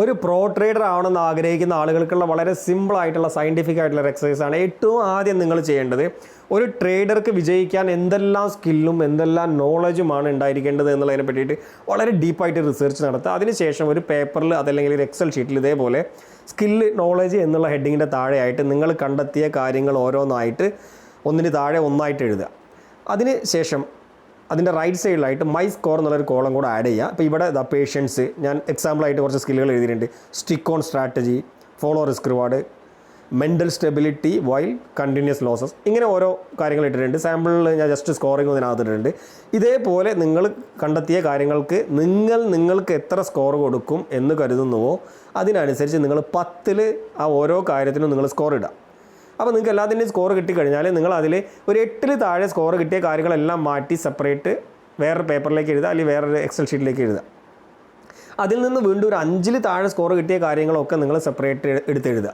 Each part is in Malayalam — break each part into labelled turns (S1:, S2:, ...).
S1: ഒരു പ്രോ ട്രേഡർ ആവണമെന്ന് ആഗ്രഹിക്കുന്ന ആളുകൾക്കുള്ള വളരെ സിമ്പിൾ ആയിട്ടുള്ള സയന്റിഫിക് ആയിട്ടുള്ള എക്സസൈസ് ആണ് ഏറ്റവും ആദ്യം നിങ്ങൾ ചെയ്യേണ്ടത് ഒരു ട്രേഡർക്ക് വിജയിക്കാൻ എന്തെല്ലാം സ്കില്ലും എന്തെല്ലാം നോളജുമാണ് ഉണ്ടായിരിക്കേണ്ടത് എന്നുള്ളതിനെ പറ്റിയിട്ട് വളരെ ഡീപ്പായിട്ട് റിസർച്ച് നടത്തുക. അതിനുശേഷം ഒരു പേപ്പറിൽ അതല്ലെങ്കിൽ ഒരു എക്സൽ ഷീറ്റിൽ ഇതേപോലെ സ്കില്ല് നോളജ് എന്നുള്ള ഹെഡിങ്ങിന്റെ താഴെയായിട്ട് നിങ്ങൾ കണ്ടെത്തിയ കാര്യങ്ങൾ ഓരോന്നായിട്ട് ഒന്നിന് താഴെ ഒന്നായിട്ട് എഴുതുക. അതിന് ശേഷം അതിന്റെ റൈറ്റ് സൈഡിലായിട്ട് മൈ സ്കോർ എന്നുള്ളൊരു കോളം കൂടെ ആഡ് ചെയ്യുക അപ്പോൾ ഇവിടെ ദ പേഷ്യൻസ് ഞാൻ എക്സാമ്പിളായിട്ട് കുറച്ച് സ്കില്ലുകൾ എഴുതിയിട്ടുണ്ട്. Stick on strategy follow risk reward mental stability while continuous losses ഇങ്ങനെ ഓരോ കാര്യങ്ങൾ ഇട്ടിട്ടുണ്ട്. സാമ്പിളിൽ ഞാൻ ജസ്റ്റ് സ്കോറിംഗ് ഇതിനകത്തിട്ടുണ്ട് ഇതേപോലെ നിങ്ങൾ കണ്ടെത്തിയ കാര്യങ്ങൾക്ക് നിങ്ങൾ നിങ്ങൾക്ക് എത്ര സ്കോർ കൊടുക്കും എന്ന് കരുതുന്നുവോ അതിനനുസരിച്ച് നിങ്ങൾ പത്തിൽ ആ ഓരോ കാര്യത്തിനും നിങ്ങൾ സ്കോർ ഇടുക. അപ്പോൾ നിങ്ങൾക്ക് എല്ലാത്തിന്റെയും സ്കോർ കിട്ടിക്കഴിഞ്ഞാൽ നിങ്ങൾ അതിൽ ഒരു എട്ടിൽ താഴെ സ്കോർ കിട്ടിയ കാര്യങ്ങളെല്ലാം മാറ്റി സെപ്പറേറ്റ് വേറൊരു പേപ്പറിലേക്ക് എഴുതുക അല്ലെങ്കിൽ വേറൊരു എക്സൽ ഷീറ്റിലേക്ക് എഴുതുക. അതിൽ നിന്ന് വീണ്ടും ഒരു അഞ്ചിൽ താഴെ സ്കോർ കിട്ടിയ കാര്യങ്ങളൊക്കെ നിങ്ങൾ സെപ്പറേറ്റ് എടുത്ത് എഴുതുക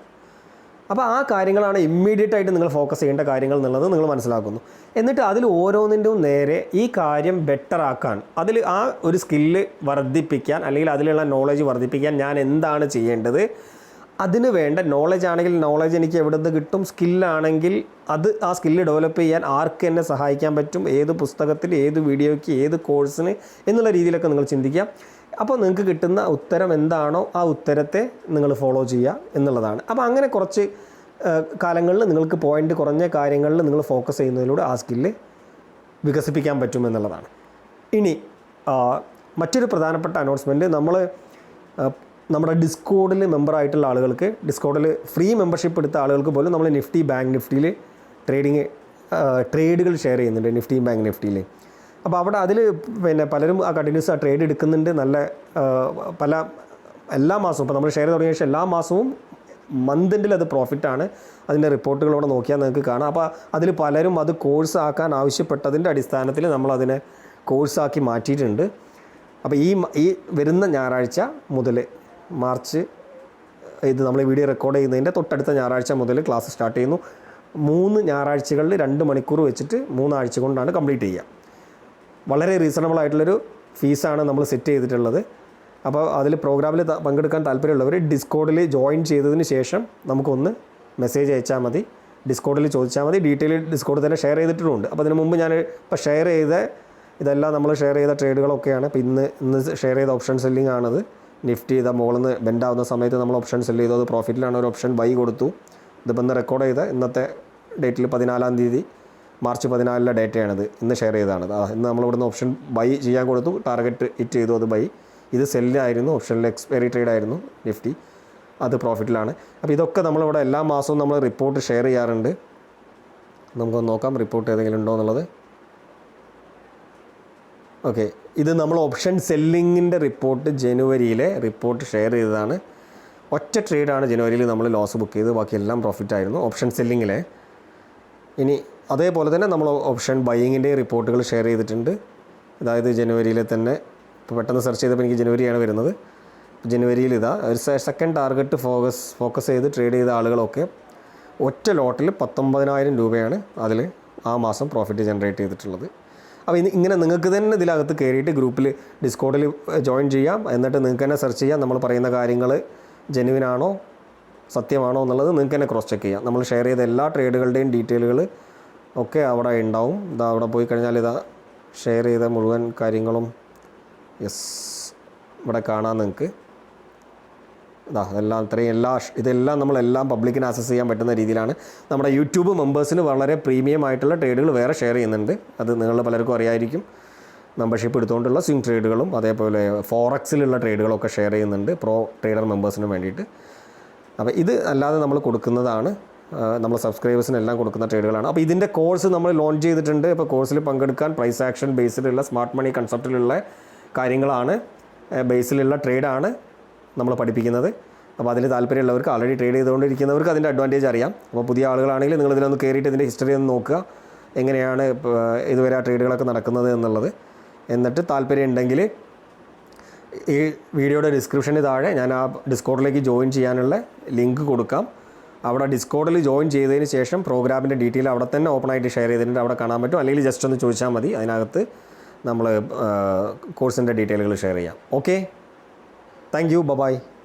S1: അപ്പോൾ ആ കാര്യങ്ങളാണ് ഇമ്മീഡിയറ്റ് ആയിട്ട് നിങ്ങൾ ഫോക്കസ് ചെയ്യേണ്ട കാര്യങ്ങൾ എന്നുള്ളത് നിങ്ങൾ മനസ്സിലാക്കുന്നു. എന്നിട്ട് അതിൽ ഓരോന്നിന്റെയും നേരെ ഈ കാര്യം ബെറ്റർ ആക്കാൻ അതിൽ ആ ഒരു സ്കില്ല് വർദ്ധിപ്പിക്കാൻ അല്ലെങ്കിൽ അതിലുള്ള നോളജ് വർദ്ധിപ്പിക്കാൻ ഞാൻ എന്താണ് ചെയ്യേണ്ടത്? അതിന് വേണ്ട നോളജ് ആണെങ്കിൽ നോളജ് എനിക്ക് എവിടെ നിന്ന് കിട്ടും സ്കില്ലാണെങ്കിൽ അത് ആ സ്കില്ല് ഡെവലപ്പ് ചെയ്യാൻ ആർക്ക് എന്നെ സഹായിക്കാൻ പറ്റും? ഏത് പുസ്തകത്തിൽ ഏത് വീഡിയോയ്ക്ക് ഏത് കോഴ്സിന് എന്നുള്ള രീതിയിലൊക്കെ നിങ്ങൾ ചിന്തിക്കാം. അപ്പോൾ നിങ്ങൾക്ക് കിട്ടുന്ന ഉത്തരം എന്താണോ ആ ഉത്തരത്തെ നിങ്ങൾ ഫോളോ ചെയ്യുക എന്നുള്ളതാണ്. അപ്പോൾ അങ്ങനെ കുറച്ച് കാലങ്ങളിൽ നിങ്ങൾക്ക് പോയിന്റ് കുറഞ്ഞ കാര്യങ്ങളിൽ നിങ്ങൾ ഫോക്കസ് ചെയ്യുന്നതിലൂടെ ആ സ്കില്ല് വികസിപ്പിക്കാൻ പറ്റും എന്നുള്ളതാണ്. ഇനി മറ്റൊരു പ്രധാനപ്പെട്ട അനൗൺസ്മെന്റ് നമ്മൾ നമ്മുടെ ഡിസ്കോഡിൽ മെമ്പറായിട്ടുള്ള ആളുകൾക്ക് ഡിസ്കോഡിൽ ഫ്രീ മെമ്പർഷിപ്പ് എടുത്ത ആളുകൾക്ക് പോലും നമ്മൾ നിഫ്റ്റി ബാങ്ക് നിഫ്റ്റിയിൽ ട്രേഡിങ് ട്രേഡുകൾ ഷെയർ ചെയ്യുന്നുണ്ട് നിഫ്റ്റി ബാങ്ക് നിഫ്റ്റിയിൽ അപ്പോൾ അവിടെ അതിൽ പിന്നെ പലരും ആ കണ്ടിന്യൂസ് ആ ട്രേഡ് എടുക്കുന്നുണ്ട്. നല്ല പല എല്ലാ മാസവും ഇപ്പോൾ നമ്മൾ ഷെയർ തുടങ്ങിയ ശേഷം എല്ലാ മാസവും മന്തിന്റെ അത് പ്രോഫിറ്റാണ് അതിന്റെ റിപ്പോർട്ടുകളോടെ നോക്കിയാൽ നിങ്ങൾക്ക് കാണാം. അപ്പോൾ അതിൽ പലരും അത് കോഴ്സ് ആക്കാൻ ആവശ്യപ്പെട്ടതിന്റെ അടിസ്ഥാനത്തിൽ നമ്മൾ നമ്മളതിനെ കോഴ്സാക്കി മാറ്റിയിട്ടുണ്ട്. അപ്പോൾ ഈ ഈ വരുന്ന ഞായറാഴ്ച മുതൽ മാർച്ച് ഇത് നമ്മൾ വീഡിയോ റെക്കോർഡ് ചെയ്യുന്നതിന്റെ തൊട്ടടുത്ത ഞായറാഴ്ച മുതൽ ക്ലാസ് സ്റ്റാർട്ട് ചെയ്യുന്നു. മൂന്ന് ഞായറാഴ്ചകളിൽ രണ്ട് മണിക്കൂർ വെച്ചിട്ട് മൂന്നാഴ്ച കൊണ്ടാണ് കംപ്ലീറ്റ് ചെയ്യുക. വളരെ റീസണബിൾ ആയിട്ടുള്ളൊരു ഫീസാണ് നമ്മൾ സെറ്റ് ചെയ്തിട്ടുള്ളത്. അപ്പോൾ അതിൽ പ്രോഗ്രാമിൽ പങ്കെടുക്കാൻ താല്പര്യമുള്ളവർ ഡിസ്കോഡിൽ ജോയിൻ ചെയ്തതിന് ശേഷം നമുക്കൊന്ന് മെസ്സേജ് അയച്ചാൽ മതി. ഡിസ്കോഡിൽ ചോദിച്ചാൽ മതി. ഡീറ്റെയിൽ ഡിസ്കോഡ് തന്നെ ഷെയർ ചെയ്തിട്ടുമുണ്ട്. അപ്പോൾ അതിന് മുമ്പ് ഞാൻ ഇപ്പോൾ ഷെയർ ചെയ്ത ഇതെല്ലാം നമ്മൾ ഷെയർ ചെയ്ത ട്രേഡുകളൊക്കെയാണ് ഇപ്പോൾ ഇന്ന് ഇന്ന് ഷെയർ ചെയ്ത ഓപ്ഷൻ സെല്ലിംഗ് ആണത്. നിഫ്റ്റി ഇതാ മുകളിൽ നിന്ന് ബെൻഡ് ആവുന്ന സമയത്ത് നമ്മൾ ഓപ്ഷൻ സെല്ല് ചെയ്തു. അത് പ്രോഫിറ്റിലാണ് ഒരു ഓപ്ഷൻ ബൈ കൊടുത്തു. ഇതിപ്പോൾ ഇന്ന് റെക്കോർഡ് ചെയ്ത് ഇന്നത്തെ ഡേറ്റിൽ പതിനാലാം തീയതി മാർച്ച് പതിനാലിലെ ഡേറ്റയാണിത് ഇന്ന് ഷെയർ ചെയ്തതാണ്. ഇന്ന് നമ്മൾ ഇവിടുന്ന് ഓപ്ഷൻ ബൈ ചെയ്യാൻ കൊടുത്തു. ടാർഗറ്റ് ഹിറ്റ് ചെയ്തു അത് ബൈ ഇത് സെല്ലായിരുന്നു ഓപ്ഷനിൽ എക്സ്പയറി ട്രേഡ് ആയിരുന്നു നിഫ്റ്റി. അത് പ്രോഫിറ്റിലാണ് അപ്പോൾ ഇതൊക്കെ നമ്മളിവിടെ എല്ലാ മാസവും നമ്മൾ റിപ്പോർട്ട് ഷെയർ ചെയ്യാറുണ്ട്. നമുക്കൊന്ന് നോക്കാം റിപ്പോർട്ട് ഏതെങ്കിലും ഉണ്ടോ എന്നുള്ളത്. ഓക്കെ. ഇത് നമ്മൾ ഓപ്ഷൻ സെല്ലിങ്ങിന്റെ റിപ്പോർട്ട് ജനുവരിയിലെ റിപ്പോർട്ട് ഷെയർ ചെയ്തതാണ്. ഒറ്റ ട്രേഡാണ് ജനുവരിയിൽ നമ്മൾ ലോസ് ബുക്ക് ചെയ്ത് ബാക്കിയെല്ലാം പ്രോഫിറ്റ് ആയിരുന്നു ഓപ്ഷൻ സെല്ലിങ്ങിലെ ഇനി അതേപോലെ തന്നെ നമ്മൾ ഓപ്ഷൻ ബൈയിങ്ങിന്റെ റിപ്പോർട്ടുകൾ ഷെയർ ചെയ്തിട്ടുണ്ട്. അതായത് ജനുവരിയിലെ തന്നെ ഇപ്പോൾ പെട്ടെന്ന് സെർച്ച് ചെയ്തപ്പോൾ എനിക്ക് ജനുവരിയാണ് വരുന്നത്. ജനുവരിയിൽ ഇതാ ഒരു സെക്കൻഡ് ടാർഗറ്റ് ഫോക്കസ് ഫോക്കസ് ചെയ്ത് ട്രേഡ് ചെയ്ത ആളുകളൊക്കെ ഒറ്റ ലോട്ടിൽ പത്തൊമ്പതിനായിരം രൂപയാണ് അതിൽ ആ മാസം പ്രോഫിറ്റ് ജനറേറ്റ് ചെയ്തിട്ടുള്ളത്. അപ്പോൾ ഇനി ഇങ്ങനെ നിങ്ങൾക്ക് തന്നെ ഇതിലകത്ത് കയറിയിട്ട് ഗ്രൂപ്പിൽ ഡിസ്കോഡിൽ ജോയിൻ ചെയ്യാം. എന്നിട്ട് നിങ്ങൾക്ക് തന്നെ സെർച്ച് ചെയ്യാം. നമ്മൾ പറയുന്ന കാര്യങ്ങൾ ജെനുവിനാണോ സത്യമാണോ എന്നുള്ളത് നിങ്ങൾക്ക് തന്നെ ക്രോസ് ചെക്ക് ചെയ്യാം. നമ്മൾ ഷെയർ ചെയ്ത എല്ലാ ട്രേഡുകളുടെയും ഡീറ്റെയിലുകൾ ഒക്കെ അവിടെ ഉണ്ടാവും. ഇതാ അവിടെ പോയി കഴിഞ്ഞാൽ ഇതാ ഷെയർ ചെയ്ത മുഴുവൻ കാര്യങ്ങളും യെസ് ഇവിടെ കാണാം നിങ്ങൾക്ക്. ഇതാ അതെല്ലാം ഇത്രയും എല്ലാ ഇതെല്ലാം നമ്മളെല്ലാം പബ്ലിക്കിന് ആക്സസ് ചെയ്യാൻ പറ്റുന്ന രീതിയിലാണ്. നമ്മുടെ യൂട്യൂബ് മെമ്പേഴ്സിന് വളരെ പ്രീമിയം ആയിട്ടുള്ള ട്രേഡുകൾ വേറെ ഷെയർ ചെയ്യുന്നുണ്ട്. അത് നിങ്ങൾ പലർക്കും അറിയായിരിക്കും. മെമ്പർഷിപ്പ് എടുത്തുകൊണ്ടുള്ള സ്വിംഗ് ട്രേഡുകളും അതേപോലെ ഫോറക്സിലുള്ള ട്രേഡുകളൊക്കെ ഷെയർ ചെയ്യുന്നുണ്ട് പ്രോ ട്രേഡർ മെമ്പേഴ്സിന് വേണ്ടിയിട്ട്. അപ്പോൾ ഇത് അല്ലാതെ നമ്മൾ കൊടുക്കുന്നതാണ്. നമ്മൾ സബ്സ്ക്രൈബേഴ്സിനെല്ലാം കൊടുക്കുന്ന ട്രേഡുകളാണ് അപ്പോൾ ഇതിന്റെ കോഴ്സ് നമ്മൾ ലോഞ്ച് ചെയ്തിട്ടുണ്ട്. ഇപ്പോൾ കോഴ്സിൽ പങ്കെടുക്കാൻ പ്രൈസ് ആക്ഷൻ ബേസിലുള്ള സ്മാർട്ട് മണി കൺസെപ്റ്റിലുള്ള കാര്യങ്ങളാണ്. ബേസിലുള്ള ട്രേഡാണ് നമ്മൾ പഠിപ്പിക്കുന്നത്. അപ്പോൾ അതിൽ താല്പര്യമുള്ളവർക്ക് ആൾറെഡി ട്രേഡ് ചെയ്തുകൊണ്ടിരിക്കുന്നവർക്ക് അതിന്റെ അഡ്വാന്റേജ് അറിയാം. അപ്പോൾ പുതിയ ആളുകളാണെങ്കിൽ നിങ്ങൾ ഇതിലൊന്ന് കയറിയിട്ട് ഇതിന്റെ ഹിസ്റ്ററി ഒന്ന് നോക്കുക. എങ്ങനെയാണ് ഇതുവരെ ആ ട്രേഡുകളൊക്കെ നടക്കുന്നത് എന്നുള്ളത്. എന്നിട്ട് താല്പര്യം ഉണ്ടെങ്കിൽ ഈ വീഡിയോയുടെ ഡിസ്ക്രിപ്ഷന് താഴെ ഞാൻ ആ ഡിസ്കോഡിലേക്ക് ജോയിൻ ചെയ്യാനുള്ള ലിങ്ക് കൊടുക്കാം. അവിടെ ഡിസ്കോഡിൽ ജോയിൻ ചെയ്തതിന് ശേഷം പ്രോഗ്രാമിന്റെ ഡീറ്റെയിൽ അവിടെ തന്നെ ഓപ്പൺ ആയിട്ട് ഷെയർ ചെയ്തിട്ടുണ്ട്. അവിടെ കാണാൻ പറ്റും. അല്ലെങ്കിൽ ജസ്റ്റ് ഒന്ന് ചോദിച്ചാൽ മതി. അതിനകത്ത് നമ്മൾ കോഴ്സിന്റെ ഡീറ്റെയിലുകൾ ഷെയർ ചെയ്യാം. Okay Thank you. Bye bye.